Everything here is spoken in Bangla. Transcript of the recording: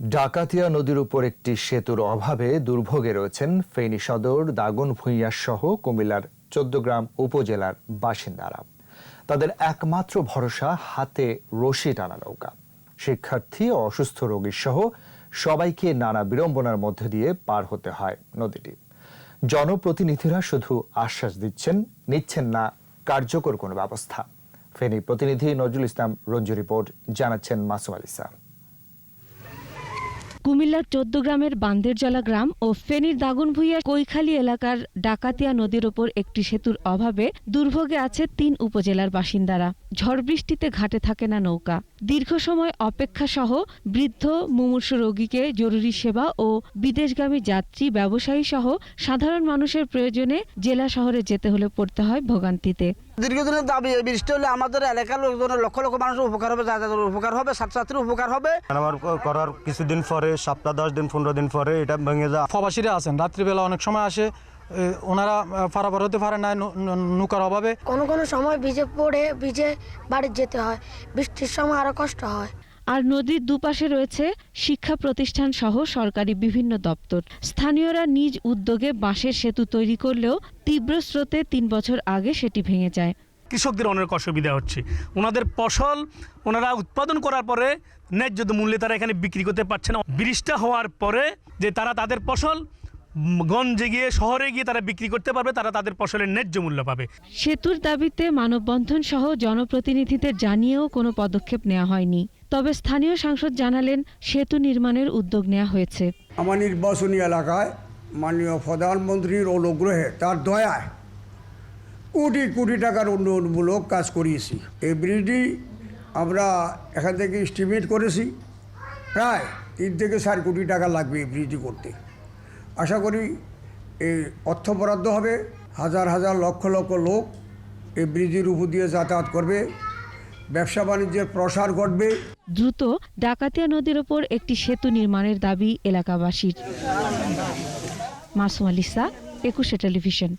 ডাকাতিয়া নদীর উপর একটি সেতুর অভাবে দুর্ভোগে রয়েছেন ফেনী সদর, দাগন ভূঁইয়া সহ কুমিল্লার চোদ্দগ্রাম উপজেলার বাসিন্দারা। তাদের একমাত্র ভরসা, হাতে রশি টানা নৌকা। শিক্ষার্থী ও অসুস্থ রোগীর সহ সবাইকে নানা বিড়ম্বনার মধ্যে দিয়ে পার হতে হয় নদীটি। জনপ্রতিনিধিরা শুধু আশ্বাস দিচ্ছেন, নিচ্ছেন না, কার্যকর কোনো ব্যবস্থা। ফেনী প্রতিনিধি নজরুল ইসলাম রঞ্জু রিপোর্ট, জানাচ্ছেন মাসুম আলিসা কুমিল্লার চোদ্দ গ্রামের বান্দেরজলা গ্রাম ও ফেনীর দাগনভূঞা কৈখালী এলাকার ডাকাতিয়া নদীর ওপর একটি সেতুর অভাবে দুর্ভোগে আছে তিন উপজেলার বাসিন্দারা। ঝড় বৃষ্টিতে ঘাটে থাকে না নৌকা। দীর্ঘ সময় অপেক্ষা সহ বৃদ্ধ মুমূর্ষু রোগীকে জরুরি সেবা ও বিদেশগামী যাত্রী ব্যবসায়ী সহ সাধারণ মানুষের প্রয়োজনে জেলা শহরে যেতে হলে পড়তে হয় ভোগান্তিতে। দীর্ঘদিনের দাবি এই বৃষ্টি হলে আমাদের এলাকার লোকজনের লক্ষ লক্ষ মানুষের উপকার হবে যাতায়াতের উপকার হবে ছাত্রছাত্রীর উপকার হবে। আমার করার কিছুদিন পরে সপ্তাহ দশ দিন পনেরো দিন পরে এটা ভেঙে যায়। প্রবাসীরা আছেন রাত্রিবেলা অনেক সময় আসে ওনারা পারাপার হতে পারে না নৌকার অভাবে। কোনো কোনো সময় ভিজে পড়ে ভিজে বাড়ি যেতে হয়। বৃষ্টির সময় আরও কষ্ট হয়। আর নদীর দুপাশে রয়েছে শিক্ষা প্রতিষ্ঠান সহ সরকারি বিভিন্ন দপ্তর। স্থানীয়রা নিজ উদ্যোগে বাঁশের সেতু তৈরি করলেও তীব্র স্রোতে তিন বছর আগে সেটি ভেঙে যায়। কৃষকদের অনেক অসুবিধা হচ্ছে। ওনাদের ফসল ওনারা উৎপাদন করার পরে ন্যায্য মূল্যে তারা এখানে বিক্রি করতে পারছে না। বৃষ্টি হওয়ার পরে যে তারা তাদের ফসল গঞ্জে গিয়ে শহরে গিয়ে তারা বিক্রি করতে পারবে তারা তাদের ফসলের ন্যায্য মূল্য পাবে। সেতুর দাবিতে মানববন্ধন সহ জনপ্রতিনিধিদের জানিয়েও কোনো পদক্ষেপ নেওয়া হয়নি। তবে স্থানীয় সাংসদ জানালেন সেতু নির্মাণের উদ্যোগ নেওয়া হয়েছে। আমার নির্বাচনী এলাকায় মাননীয় প্রধানমন্ত্রীর অনুগ্রহে তার দয়ায় কোটি কোটি টাকার উন্নয়নমূলক কাজ করিয়েছি। এই ব্রিজটি আমরা এখান থেকে এস্টিমেট করেছি প্রায় তিন থেকে চার কোটি টাকা লাগবে এই ব্রিজটি করতে। আশা করি এই অর্থ বরাদ্দ হবে। হাজার হাজার লক্ষ লক্ষ লোক এই ব্রিজের উপর দিয়ে যাতায়াত করবে। ব্যবসা বাণিজ্যের প্রসার ঘটবে। দ্রুত ডাকাতিয়া নদীর ওপর একটি সেতু নির্মাণের দাবি এলাকাবাসীর। মাসুম আলিসা একুশে টেলিভিশন।